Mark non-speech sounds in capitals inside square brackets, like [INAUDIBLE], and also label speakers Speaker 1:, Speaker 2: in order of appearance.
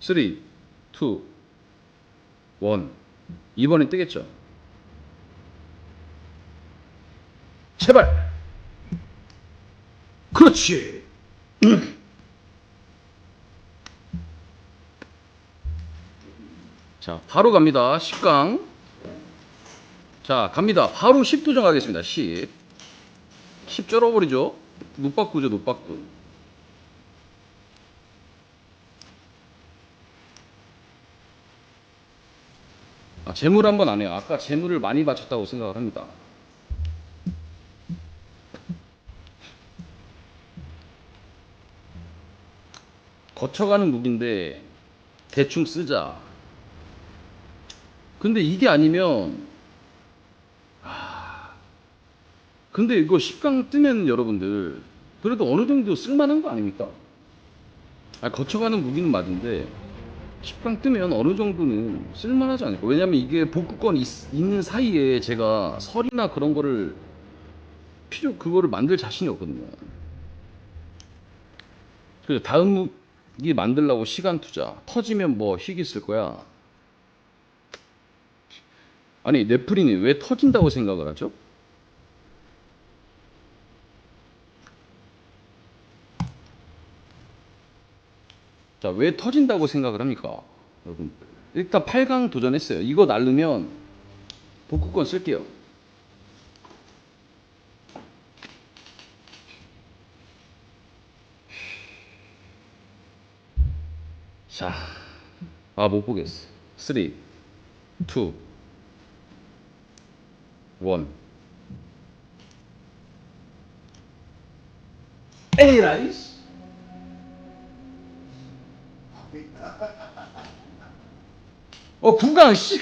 Speaker 1: 3, 2, 1. 이번엔 뜨겠죠? 제발! 그렇지! [CLEARS THROAT] 자, 바로 갑니다. 10강. 자, 갑니다. 바로 10 도전하겠습니다. 10. 10 쩔어버리죠? 노박구죠, 노박구. 아, 재물 한번 안 해요. 아까 재물을 많이 바쳤다고 생각을 합니다. 거쳐가는 무기인데 대충 쓰자. 근데 이게 아니면 아 근데 이거 10강 뜨면 여러분들 그래도 어느 정도 쓸만한 거 아닙니까? 아 거쳐가는 무기는 맞은데 10강 뜨면 어느 정도는 쓸만하지 않을까? 왜냐면 이게 복구권 있, 있는 사이에 제가 설이나 그런 거를 필요 그거를 만들 자신이 없거든요. 그래서 다음 무기 만들려고 시간 투자 터지면 뭐 희귀 쓸 거야. 아니 네프린이 왜 터진다고 생각을 하죠? 자, 왜 터진다고 생각을 합니까? 여러분. 일단 8강 도전했어요. 이거 날르면 복구권 쓸게요. 자, 아, 못 보겠어. 3, 2, 1. 에이 라이스? 어, 구강, 씨.